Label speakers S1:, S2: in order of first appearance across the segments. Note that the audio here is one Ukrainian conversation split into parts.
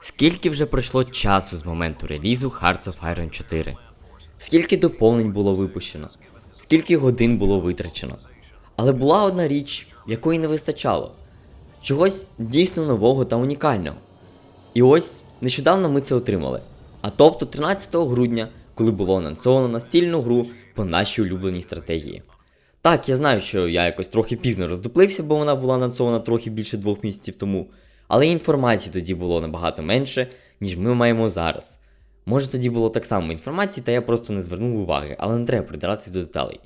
S1: Скільки вже пройшло часу з моменту релізу Hearts of Iron 4? Скільки доповнень було випущено? Скільки годин було витрачено? Але була одна річ, якої не вистачало. Чогось дійсно нового та унікального. І ось нещодавно ми це отримали. А тобто 13 грудня, коли було анонсовано настільну гру по нашій улюбленій стратегії. Так, я знаю, що я якось трохи пізно роздуплився, бо вона була анонсована трохи більше двох місяців тому, але інформації тоді було набагато менше, ніж ми маємо зараз. Може тоді було так само інформації, та я просто не звернув уваги, але не треба придиратись до деталей.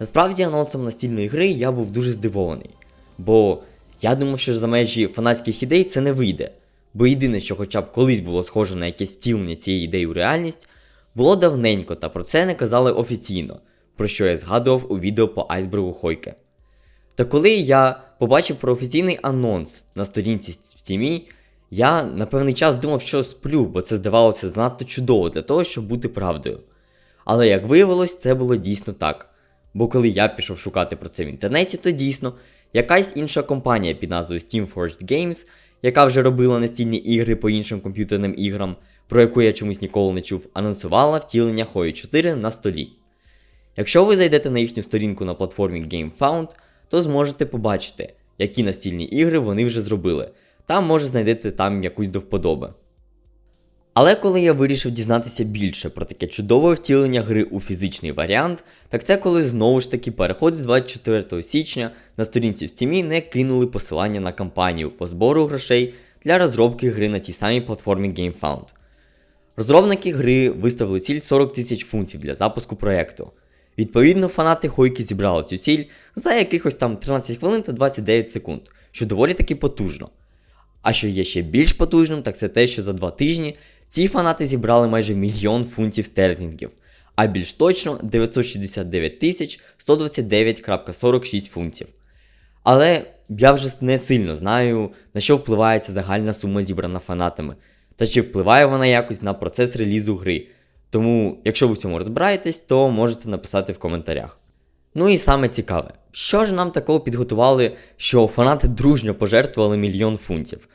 S1: Насправді анонсом настільної гри я був дуже здивований, бо я думав, що за межі фанатських ідей це не вийде. Бо єдине, що хоча б колись було схоже на якесь втілення цієї ідеї у реальність, було давненько, та про це не казали офіційно, про що я згадував у відео по айсбергу Хойке. Та коли я побачив про офіційний анонс на сторінці в стімі, я на певний час думав, що сплю, бо це здавалося занадто чудово для того, щоб бути правдою. Але як виявилось, це було дійсно так. Бо коли я пішов шукати про це в інтернеті, то дійсно якась інша компанія під назвою Steam Forged Games, яка вже робила настільні ігри по іншим комп'ютерним іграм, про яку я чомусь ніколи не чув, анонсувала втілення Хою 4 на столі. Якщо ви зайдете на їхню сторінку на платформі GameFound, то зможете побачити, які настільні ігри вони вже зробили. Там може знайдете там якусь до вподоби. Але коли я вирішив дізнатися більше про таке чудове втілення гри у фізичний варіант, так це коли знову ж таки переходи 24 січня на сторінці в Steam не кинули посилання на кампанію по збору грошей для розробки гри на тій самій платформі GameFound. Розробники гри виставили ціль 40 тисяч фунтів для запуску проєкту. Відповідно, фанати Хойки зібрали цю ціль за якихось там 13 хвилин та 29 секунд, що доволі таки потужно. А що є ще більш потужним, так це те, що за два тижні ці фанати зібрали майже мільйон фунтів стерлінгів, а більш точно 969 129,46 фунтів. Але я вже не сильно знаю, на що впливає ця загальна сума зібрана фанатами, та чи впливає вона якось на процес релізу гри. Тому, якщо ви в цьому розбираєтесь, то можете написати в коментарях. Ну і саме цікаве, що ж нам такого підготували, що фанати дружньо пожертвували мільйон фунтів.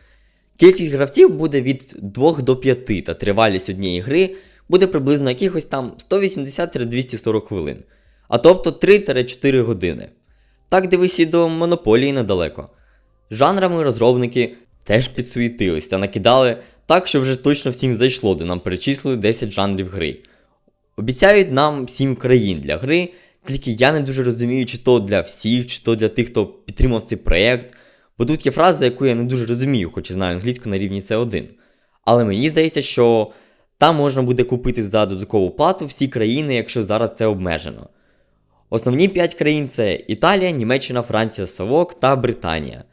S1: Кількість гравців буде від 2 до 5, та тривалість однієї гри буде приблизно якихось там 180-240 хвилин, а тобто 3-4 години. Так дивись і до монополії недалеко. Жанрами розробники теж підсуетились та накидали так, що вже точно всім зайшло, де нам перечислили 10 жанрів гри. Обіцяють нам 7 країн для гри, тільки я не дуже розумію, чи то для всіх, чи то для тих, хто підтримав цей проєкт. Бо тут є фраза, яку я не дуже розумію, хоч і знаю англійську на рівні C1. Але мені здається, що там можна буде купити за додаткову плату всі країни, якщо зараз це обмежено. Основні 5 країн це Італія, Німеччина, Франція, Совок та Британія.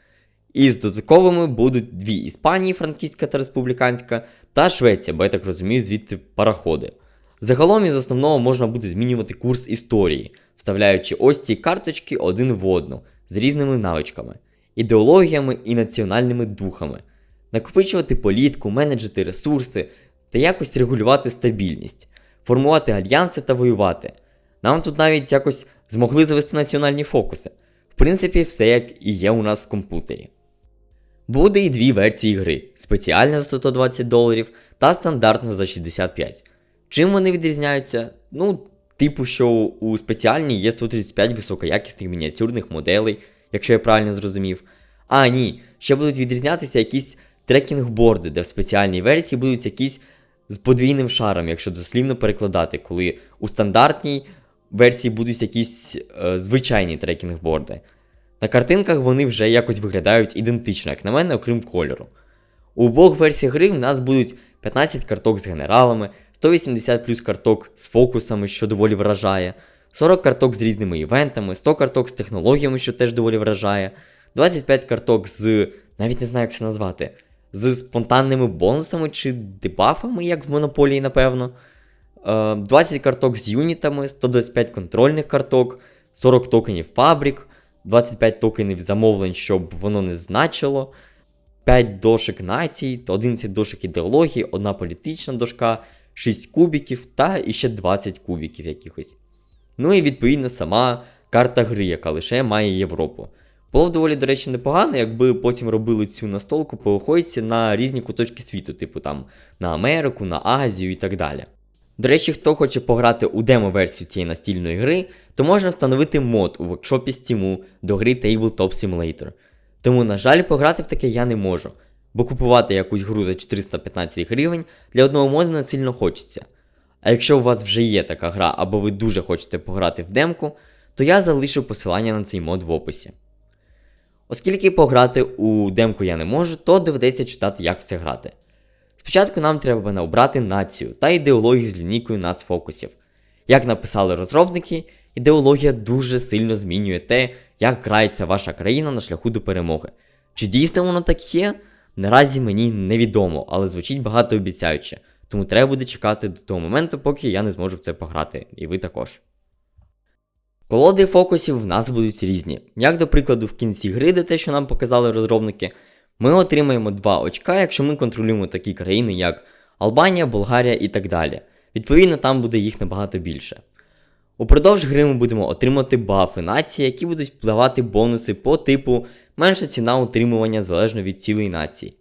S1: І з додатковими будуть дві Іспанії, Франківська та Республіканська, та Швеція, бо я так розумію, звідти пароходи. Загалом із основного можна буде змінювати курс історії, вставляючи ось ці карточки один в одну з різними навичками, ідеологіями і національними духами, накопичувати політку, менеджити ресурси та якось регулювати стабільність, формувати альянси та воювати. Нам тут навіть якось змогли завести національні фокуси. В принципі, все як і є у нас в комп'ютері. Буде і дві версії гри: спеціальна за 120 доларів та стандартна за 65. Чим вони відрізняються? Ну, типу, що у спеціальній є 135 високоякісних мініатюрних моделей, якщо я правильно зрозумів. А, ні, ще будуть відрізнятися якісь трекінг-борди, де в спеціальній версії будуть якісь з подвійним шаром, якщо дослівно перекладати, коли у стандартній версії будуть якісь е, звичайні трекінг-борди. На картинках вони вже якось виглядають ідентично, як на мене, окрім кольору. У обох версіях гри в нас будуть 15 карток з генералами, 180 плюс карток з фокусами, що доволі вражає, 40 карток з різними івентами, 100 карток з технологіями, що теж доволі вражає, 25 карток з. навіть не знаю, як це назвати, з спонтанними бонусами чи дебафами, як в монополії, напевно. Е, 20 карток з юнітами, 125 контрольних карток, 40 токенів фабрик, 25 токенів замовлень, щоб воно не значило. 5 дошок націй, 11 дошок ідеології, одна політична дошка, 6 кубіків та іще 20 кубіків якихось. Ну і відповідно сама карта гри, яка лише має Європу. Було б доволі, до речі, непогано, якби потім робили цю настолку по на різні куточки світу, типу там на Америку, на Азію і так далі. До речі, хто хоче пограти у демо-версію цієї настільної гри, то можна встановити мод у воркшопі Steam до гри Tabletop Simulator. Тому, на жаль, пограти в таке я не можу, бо купувати якусь гру за 415 гривень для одного моду не сильно хочеться. А якщо у вас вже є така гра або ви дуже хочете пограти в демку, то я залишу посилання на цей мод в описі. Оскільки пограти у демку я не можу, то доведеться читати, як в це грати. Спочатку нам треба обрати націю та ідеологію з лінійкою нацфокусів. Як написали розробники, ідеологія дуже сильно змінює те, як грається ваша країна на шляху до перемоги. Чи дійсно воно так є? Наразі мені невідомо, але звучить багатообіцяюче, тому треба буде чекати до того моменту, поки я не зможу в це пограти, і ви також. Колоди фокусів в нас будуть різні. Як до прикладу, в кінці гри, де те, що нам показали розробники, ми отримаємо 2 очка, якщо ми контролюємо такі країни, як Албанія, Болгарія і так далі. Відповідно, там буде їх набагато більше. Упродовж гри ми будемо отримати бафи нації, які будуть впливати бонуси по типу менша ціна утримування залежно від цілої нації.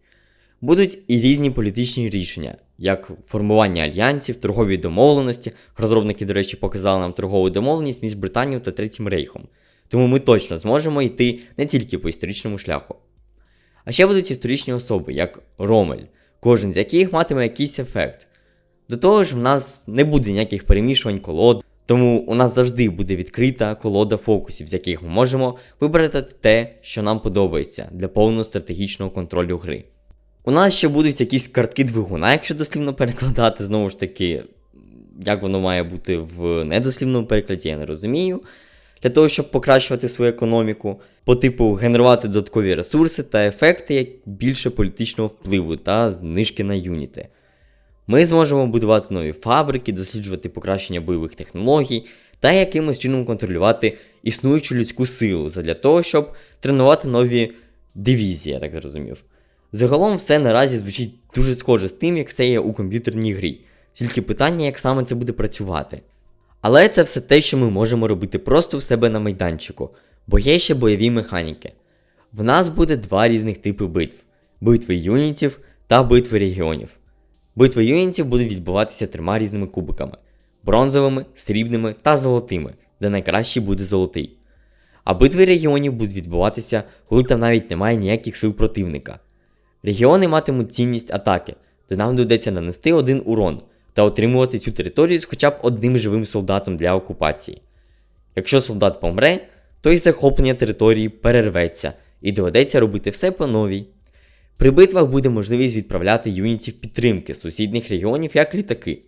S1: Будуть і різні політичні рішення, як формування альянсів, торгові домовленості. Розробники, до речі, показали нам торгову домовленість між Британією та Третім Рейхом. Тому ми точно зможемо йти не тільки по історичному шляху. А ще будуть історичні особи, як Ромель, кожен з яких матиме якийсь ефект. До того ж, в нас не буде ніяких перемішувань колод, тому у нас завжди буде відкрита колода фокусів, з яких ми можемо вибрати те, що нам подобається для повного стратегічного контролю гри. У нас ще будуть якісь картки двигуна, якщо дослівно перекладати, знову ж таки, як воно має бути в недослівному перекладі, я не розумію. Для того, щоб покращувати свою економіку, по типу генерувати додаткові ресурси та ефекти як більше політичного впливу та знижки на юніти. Ми зможемо будувати нові фабрики, досліджувати покращення бойових технологій та якимось чином контролювати існуючу людську силу задля того, щоб тренувати нові дивізії, я так зрозумів. Загалом все наразі звучить дуже схоже з тим, як це є у комп'ютерній грі, тільки питання, як саме це буде працювати. Але це все те, що ми можемо робити просто в себе на майданчику, бо є ще бойові механіки. В нас буде два різних типи битв: битви юнітів та битви регіонів. Битви юнітів будуть відбуватися трьома різними кубиками: бронзовими, срібними та золотими, де найкращий буде золотий. А битви регіонів будуть відбуватися, коли там навіть немає ніяких сил противника. Регіони матимуть цінність атаки, де нам доведеться нанести один урон та отримувати цю територію з хоча б одним живим солдатом для окупації. Якщо солдат помре, то і захоплення території перерветься і доведеться робити все по новій. При битвах буде можливість відправляти юнітів підтримки з сусідніх регіонів як літаки.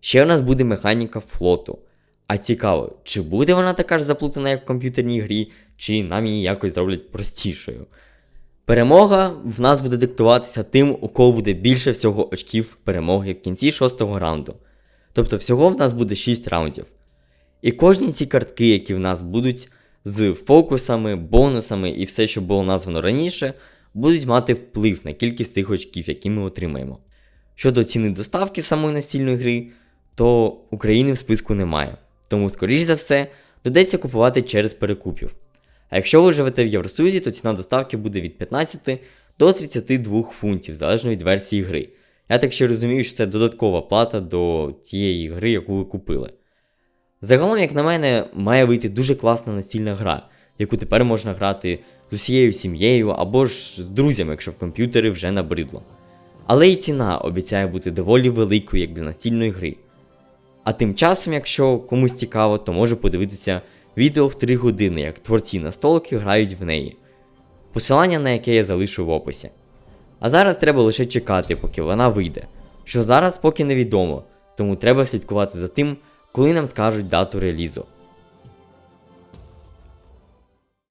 S1: Ще у нас буде механіка флоту. А цікаво, чи буде вона така ж заплутана, як в комп'ютерній грі, чи нам її якось зроблять простішою. Перемога в нас буде диктуватися тим, у кого буде більше всього очків перемоги в кінці шостого раунду. Тобто всього в нас буде 6 раундів. І кожні ці картки, які в нас будуть з фокусами, бонусами і все, що було названо раніше, будуть мати вплив на кількість цих очків, які ми отримаємо. Щодо ціни доставки самої настільної гри, то України в списку немає. Тому, скоріш за все, доведеться купувати через перекупів. А якщо ви живете в Євросоюзі, то ціна доставки буде від 15 до 32 фунтів, залежно від версії гри. Я так ще розумію, що це додаткова плата до тієї гри, яку ви купили. Загалом, як на мене, має вийти дуже класна настільна гра, яку тепер можна грати з усією сім'єю або ж з друзями, якщо в комп'ютери вже набридло. Але і ціна обіцяє бути доволі великою, як для настільної гри. А тим часом, якщо комусь цікаво, то може подивитися відео в 3 години, як творці настолки грають в неї, посилання на яке я залишу в описі. А зараз треба лише чекати, поки вона вийде. Що зараз поки невідомо, тому треба слідкувати за тим, коли нам скажуть дату релізу.